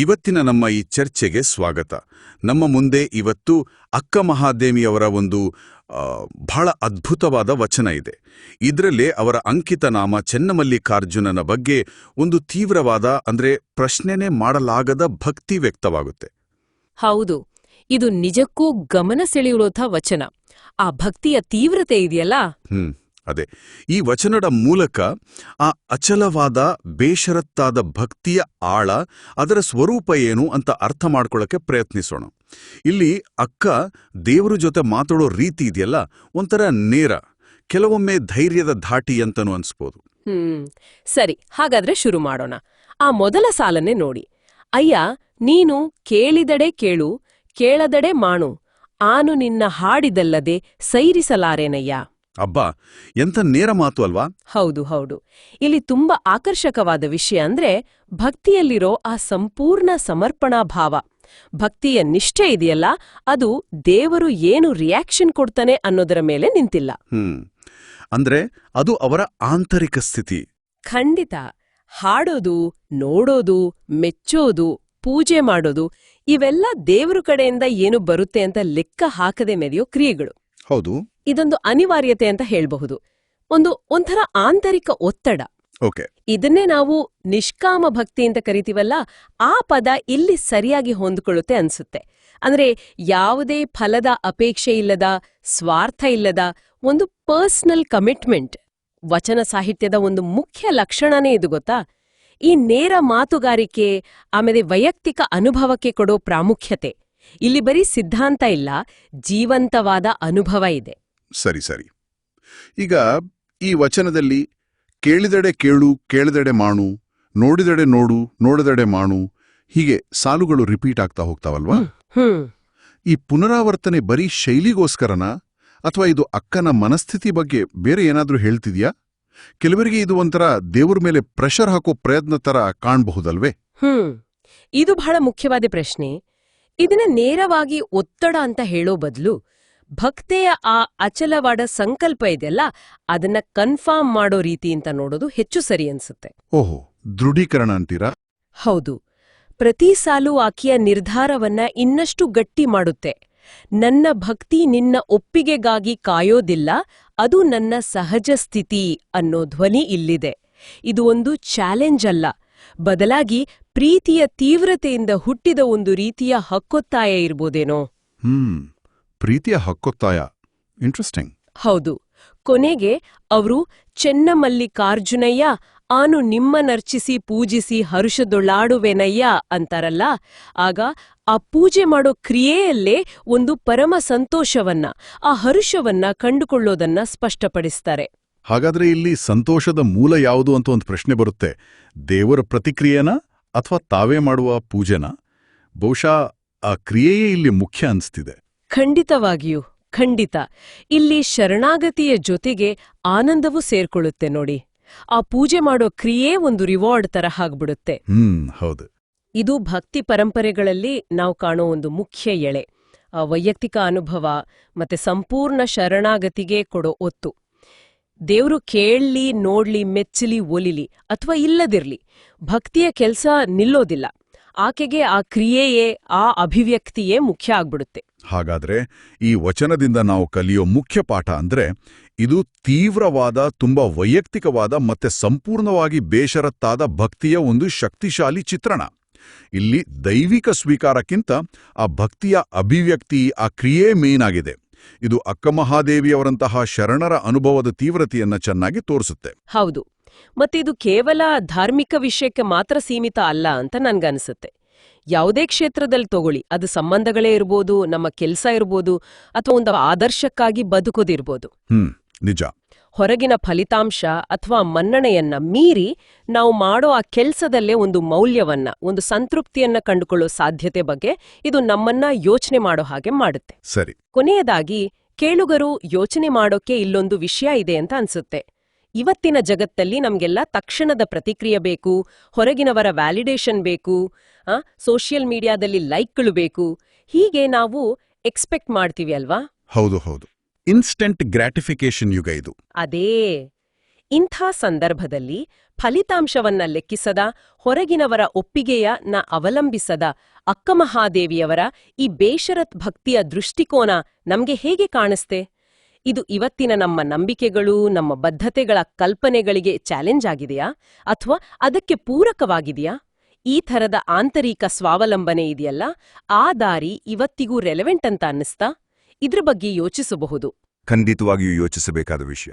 ಇವತ್ತಿನ ನಮ್ಮ ಈ ಚರ್ಚೆಗೆ ಸ್ವಾಗತ. ನಮ್ಮ ಮುಂದೆ ಇವತ್ತು ಅಕ್ಕ ಮಹಾದೇವಿಯವರ ಒಂದು ಬಹಳ ಅದ್ಭುತವಾದ ವಚನ ಇದೆ. ಇದರಲ್ಲೇ ಅವರ ಅಂಕಿತ ನಾಮ ಚೆನ್ನಮಲ್ಲಿಕಾರ್ಜುನನ ಬಗ್ಗೆ ಒಂದು ತೀವ್ರವಾದ ಅಂದ್ರೆ ಪ್ರಶ್ನೆನೇ ಮಾಡಲಾಗದ ಭಕ್ತಿ ವ್ಯಕ್ತವಾಗುತ್ತೆ. ಹೌದು. ಇದು ನಿಜಕ್ಕೂ ಗಮನ ಸೆಳೆಯುವಂಥ ವಚನ. ಆ ಭಕ್ತಿಯ ತೀವ್ರತೆ ಇದೆಯಲ್ಲ? ಹ್ಮ್. ಅದೇ. ಈ ವಚನದ ಮೂಲಕ ಆ ಅಚಲವಾದ, ಬೇಷರತ್ತಾದ ಭಕ್ತಿಯ ಆಳ ಅದರ ಸ್ವರೂಪ ಏನು ಅಂತ ಅರ್ಥ ಮಾಡ್ಕೊಳ್ಳೋಕ್ಕೆ ಪ್ರಯತ್ನಿಸೋಣ. ಇಲ್ಲಿ ಅಕ್ಕ ದೇವರ ಜೊತೆ ಮಾತಾಡೋ ರೀತಿ ಇದೆಯಲ್ಲ, ಒಂಥರ ನೇರ, ಕೆಲವೊಮ್ಮೆ ಧೈರ್ಯದ ಧಾಟಿ ಅಂತನೂ ಅನ್ಸ್ಬೋದು. ಹ್ಮ್, ಸರಿ, ಹಾಗಾದ್ರೆ ಶುರು ಮಾಡೋಣ. ಆ ಮೊದಲ ಸಾಲನ್ನೇ ನೋಡಿ. ಅಯ್ಯ, ನೀನು ಕೇಳಿದಡೆ ಕೇಳು, ಕೇಳದಡೆ ಮಾಣು ಆನು ನಿನ್ನ ಹಾಡಿದಲ್ಲದೆ ಸೈರಿಸಲಾರೇನಯ್ಯ? ಅಬ್ಬಾ ಎಂಥ ನೇರ ಮಾತು ಅಲ್ವಾ? ಹೌದು ಹೌದು. ಇಲ್ಲಿ ತುಂಬಾ ಆಕರ್ಷಕವಾದ ವಿಷಯ ಅಂದ್ರೆ ಭಕ್ತಿಯಲ್ಲಿರೋ ಆ ಸಂಪೂರ್ಣ ಸಮರ್ಪಣಾ ಭಾವ. ಭಕ್ತಿಯ ನಿಷ್ಠೆ ಇದೆಯಲ್ಲ ಅದು ದೇವರು ಏನು ರಿಯಾಕ್ಷನ್ ಕೊಡ್ತಾನೆ ಅನ್ನೋದರ ಮೇಲೆ ನಿಂತಿಲ್ಲ. ಅಂದ್ರೆ ಅದು ಅವರ ಆಂತರಿಕ ಸ್ಥಿತಿ. ಖಂಡಿತ. ಹಾಡೋದು ನೋಡೋದು ಮೆಚ್ಚೋದು ಪೂಜೆ ಮಾಡೋದು ಇವೆಲ್ಲ ದೇವರು ಕಡೆಯಿಂದ ಏನು ಬರುತ್ತೆ ಅಂತ ಲೆಕ್ಕ ಹಾಕದೆ ಮೆರೆಯೋ ಕ್ರಿಯೆಗಳು. ಹೌದು. ಇದೊಂದು ಅನಿವಾರ್ಯತೆ ಅಂತ ಹೇಳಬಹುದು. ಒಂದು ಒಂಥರ ಆಂತರಿಕ ಒತ್ತಡ. ಇದನ್ನೇ ನಾವು ನಿಷ್ಕಾಮ ಭಕ್ತಿ ಅಂತ ಕರಿತೀವಲ್ಲ ಆ ಪದ ಇಲ್ಲಿ ಸರಿಯಾಗಿ ಹೊಂದ್ಕೊಳ್ಳುತ್ತೆ ಅನ್ಸುತ್ತೆ. ಅಂದ್ರೆ ಯಾವುದೇ ಫಲದ ಅಪೇಕ್ಷೆ ಇಲ್ಲದ ಸ್ವಾರ್ಥ ಇಲ್ಲದ ಒಂದು ಪರ್ಸನಲ್ ಕಮಿಟ್ಮೆಂಟ್ ವಚನ ಸಾಹಿತ್ಯದ ಒಂದು ಮುಖ್ಯ ಲಕ್ಷಣನೇ ಇದು ಗೊತ್ತಾ? ಈ ನೇರ ಮಾತುಗಾರಿಕೆ ಆಮೇಲೆ ವೈಯಕ್ತಿಕ ಅನುಭವಕ್ಕೆ ಕೊಡೋ ಪ್ರಾಮುಖ್ಯತೆ. ಇಲ್ಲಿ ಬರೀ ಸಿದ್ಧಾಂತ ಇಲ್ಲ ಜೀವಂತವಾದ ಅನುಭವ ಇದೆ. ಸರಿ ಸರಿ. ಈಗ ಈ ವಚನದಲ್ಲಿ ಕೇಳಿದಡೆ ಕೇಳು ಕೇಳಿದಡೆ ಮಾಡು ನೋಡಿದಡೆ ನೋಡು ನೋಡದಡೆ ಮಾಡು ಹೀಗೆ ಸಾಲುಗಳು ರಿಪೀಟ್ ಆಗ್ತಾ ಹೋಗ್ತಾವಲ್ವಾ? ಈ ಪುನರಾವರ್ತನೆ ಬರೀ ಶೈಲಿಗೋಸ್ಕರನ? ಅಥವಾ ಇದು ಅಕ್ಕನ ಮನಸ್ಥಿತಿ ಬಗ್ಗೆ ಬೇರೆ ಏನಾದರೂ ಹೇಳ್ತಿದ್ಯಾ? ಕೆಲವರಿಗೆ ಇದು ಒಂಥರ ದೇವರ ಮೇಲೆ ಪ್ರೆಷರ್ ಹಾಕೋ ಪ್ರಯತ್ನ ತರ ಕಾಣಬಹುದಲ್ವೇ? ಹ್ಮ್. ಇದು ಬಹಳ ಮುಖ್ಯವಾದ ಪ್ರಶ್ನೆ. ಇದನ್ನ ನೇರವಾಗಿ ಒತ್ತಡ ಅಂತ ಹೇಳೋ ಬದಲು ಭಕ್ತೆಯ ಆ ಅಚಲವಾದ ಸಂಕಲ್ಪ ಇದೆಯಲ್ಲ ಅದನ್ನ ಕನ್ಫರ್ಮ್ ಮಾಡೋ ರೀತಿ ಅಂತ ನೋಡೋದು ಹೆಚ್ಚು ಸರಿ ಅನ್ಸುತ್ತೆ. ಓಹೋ ದೃಢೀಕರಣ ಅಂತೀರಾ? ಹೌದು. ಪ್ರತಿ ಸಾಲು ಆಕೆಯ ನಿರ್ಧಾರವನ್ನ ಇನ್ನಷ್ಟು ಗಟ್ಟಿ ಮಾಡುತ್ತೆ. ನನ್ನ ಭಕ್ತಿ ನಿನ್ನ ಒಪ್ಪಿಗೆಗಾಗಿ ಕಾಯೋದಿಲ್ಲ ಅದು ನನ್ನ ಸಹಜ ಸ್ಥಿತಿ ಅನ್ನೋ ಧ್ವನಿ ಇಲ್ಲಿದೆ. ಇದು ಒಂದು ಚಾಲೆಂಜ್ ಅಲ್ಲ. ಬದಲಾಗಿ ಪ್ರೀತಿಯ ತೀವ್ರತೆಯಿಂದ ಹುಟ್ಟಿದ ಒಂದು ರೀತಿಯ ಹಕ್ಕೊತ್ತಾಯ ಇರ್ಬೋದೇನೋ. ಹ್ಮ್. ಪ್ರೀತಿಯ ಹಕ್ಕೊತ್ತಾಯ. ಇಂಟ್ರೆಸ್ಟಿಂಗ್ ಹೌದು. ಕೊನೆಗೆ ಅವರು ಚೆನ್ನಮಲ್ಲಿಕಾರ್ಜುನಯ್ಯ ಆನು ನಿಮ್ಮನರ್ಚಿಸಿ ಪೂಜಿಸಿ ಹರುಷದೊಳಾಡುವೆನಯ್ಯ ಅಂತಾರಲ್ಲ. ಆಗ ಆ ಪೂಜೆ ಮಾಡೋ ಕ್ರಿಯೆಯಲ್ಲೇ ಒಂದು ಪರಮ ಸಂತೋಷವನ್ನ ಆ ಹರುಷವನ್ನ ಕಂಡುಕೊಳ್ಳೋದನ್ನ ಸ್ಪಷ್ಟಪಡಿಸ್ತಾರೆ. ಹಾಗಾದ್ರೆ ಇಲ್ಲಿ ಸಂತೋಷದ ಮೂಲ ಯಾವುದು ಅಂತ ಒಂದು ಪ್ರಶ್ನೆ ಬರುತ್ತೆ. ದೇವರ ಪ್ರತಿಕ್ರಿಯೆನ ಅಥವಾ ತಾವೇ ಮಾಡುವ ಪೂಜೆನ? ಬಹುಶಃ ಆ ಕ್ರಿಯೆಯೇ ಇಲ್ಲಿ ಮುಖ್ಯ ಅನ್ಸ್ತಿದೆ. ಖಂಡಿತವಾಗಿಯೂ ಖಂಡಿತ. ಇಲ್ಲಿ ಶರಣಾಗತಿಯ ಜೊತೆಗೆ ಆನಂದವೂ ಸೇರ್ಕೊಳ್ಳುತ್ತೆ ನೋಡಿ. ಆ ಪೂಜೆ ಮಾಡೋ ಕ್ರಿಯೆ ಒಂದು ರಿವಾರ್ಡ್ ತರ ಆಗ್ಬಿಡುತ್ತೆ. ಹೌದು. ಇದು ಭಕ್ತಿ ಪರಂಪರೆಗಳಲ್ಲಿ ನಾವು ಕಾಣೋ ಒಂದು ಮುಖ್ಯ ಎಳೆ. ಆ ವೈಯಕ್ತಿಕ ಅನುಭವ ಮತ್ತೆ ಸಂಪೂರ್ಣ ಶರಣಾಗತಿಗೆ ಕೊಡೋ ಒತ್ತು. ದೇವ್ರು ಕೇಳಲಿ ನೋಡ್ಲಿ ಮೆಚ್ಚಲಿ ಒಲಿಲಿ ಅಥವಾ ಇಲ್ಲದಿರ್ಲಿ ಭಕ್ತಿಯ ಕೆಲಸ ನಿಲ್ಲೋದಿಲ್ಲ. ಆಕೆಗೆ ಆ ಕ್ರಿಯೆಯೇ ಆ ಅಭಿವ್ಯಕ್ತಿಯೇ ಮುಖ್ಯ ಆಗ್ಬಿಡುತ್ತೆ. ಹಾಗಾದ್ರೆ ಈ ವಚನದಿಂದ ನಾವು ಕಲಿಯೋ ಮುಖ್ಯ ಪಾಠ ಅಂದ್ರೆ ಇದು ತೀವ್ರವಾದ, ತುಂಬಾ ವೈಯಕ್ತಿಕವಾದ ಮತ್ತೆ ಸಂಪೂರ್ಣವಾಗಿ ಬೇಷರತ್ತಾದ ಭಕ್ತಿಯ ಒಂದು ಶಕ್ತಿಶಾಲಿ ಚಿತ್ರಣ. ಇಲ್ಲಿ ದೈವಿಕ ಸ್ವೀಕಾರಕ್ಕಿಂತ ಆ ಭಕ್ತಿಯ ಅಭಿವ್ಯಕ್ತಿ, ಆ ಕ್ರಿಯೆ ಮೇನ್ ಆಗಿದೆ. ಇದು ಅಕ್ಕಮಹಾದೇವಿಯವರಂತಹ ಶರಣರ ಅನುಭವದ ತೀವ್ರತೆಯನ್ನ ಚೆನ್ನಾಗಿ ತೋರಿಸುತ್ತೆ. ಹೌದು. ಮತ್ತೆ ಇದು ಕೇವಲ ಧಾರ್ಮಿಕ ವಿಷಯಕ್ಕೆ ಮಾತ್ರ ಸೀಮಿತ ಅಲ್ಲ ಅಂತ ನನ್ಗನ್ಸುತ್ತೆ. ಯಾವುದೇ ಕ್ಷೇತ್ರದಲ್ಲಿ ತಗೊಳ್ಳಿ. ಅದು ಸಂಬಂಧಗಳೇ ಇರ್ಬೋದು ನಮ್ಮ ಕೆಲಸ ಇರ್ಬೋದು ಅಥವಾ ಒಂದು ಆದರ್ಶಕ್ಕಾಗಿ ಬದುಕೋದಿರ್ಬೋದು. ನಿಜ. ಹೊರಗಿನ ಫಲಿತಾಂಶ ಅಥವಾ ಮನ್ನಣೆಯನ್ನ ಮೀರಿ ನಾವು ಮಾಡೋ ಆ ಕೆಲಸದಲ್ಲೇ ಒಂದು ಮೌಲ್ಯವನ್ನ ಒಂದು ಸಂತೃಪ್ತಿಯನ್ನ ಕಂಡುಕೊಳ್ಳೋ ಸಾಧ್ಯತೆ ಬಗ್ಗೆ ಇದು ನಮ್ಮನ್ನ ಯೋಚನೆ ಮಾಡೋ ಹಾಗೆ ಮಾಡುತ್ತೆ. ಸರಿ. ಕೊನೆಯದಾಗಿ ಕೇಳುಗರು ಯೋಚನೆ ಮಾಡೋಕೆ ಇಲ್ಲೊಂದು ವಿಷಯ ಇದೆ ಅಂತ ಅನ್ಸುತ್ತೆ. ಇವತ್ತಿನ ಜಗತ್ತಲ್ಲಿ ನಮಗೆಲ್ಲ ತಕ್ಷಣದ ಪ್ರತಿಕ್ರಿಯೆ ಬೇಕು ಹೊರಗಿನವರ ವ್ಯಾಲಿಡೇಷನ್ ಬೇಕು ಸೋಷಿಯಲ್ ಮೀಡಿಯಾದಲ್ಲಿ ಲೈಕ್ಗಳು ಬೇಕು. ಹೀಗೆ ನಾವು ಎಕ್ಸ್ಪೆಕ್ಟ್ ಮಾಡ್ತೀವಿ ಅಲ್ವಾ? ಹೌದು ಹೌದು. ಇನ್ಸ್ಟೆಂಟ್ ಗ್ರಾಟಿಫಿಕೇಶನ್ ಯುಗ ಇದು. ಅದೇ. ಇಂಥ ಸಂದರ್ಭದಲ್ಲಿ ಫಲಿತಾಂಶವನ್ನ ಲೆಕ್ಕಿಸದ ಹೊರಗಿನವರ ಒಪ್ಪಿಗೆಯ ನ ಅವಲಂಬಿಸದ ಅಕ್ಕಮಹಾದೇವಿಯವರ ಈ ಬೇಷರತ್ ಭಕ್ತಿಯ ದೃಷ್ಟಿಕೋನ ನಮ್ಗೆ ಹೇಗೆ ಕಾಣಿಸ್ತೆ? ಇದು ಇವತ್ತಿನ ನಮ್ಮ ನಂಬಿಕೆಗಳು, ನಮ್ಮ ಬದ್ಧತೆಗಳ ಕಲ್ಪನೆಗಳಿಗೆ ಚಾಲೆಂಜ್ ಆಗಿದೆಯಾ? ಅಥವಾ ಅದಕ್ಕೆ ಪೂರಕವಾಗಿದೆಯಾ? ಈ ಥರದ ಆಂತರಿಕ ಸ್ವಾವಲಂಬನೆ ಇದೆಯಲ್ಲ? ಆ ದಾರಿ ಇವತ್ತಿಗೂ ರೆಲೆವೆಂಟ್ ಅಂತ ಅನ್ನಿಸ್ತಾ? ಇದ್ರ ಬಗ್ಗೆ ಯೋಚಿಸಬಹುದು. ಖಂಡಿತವಾಗಿಯೂ ಯೋಚಿಸಬೇಕಾದ ವಿಷಯ.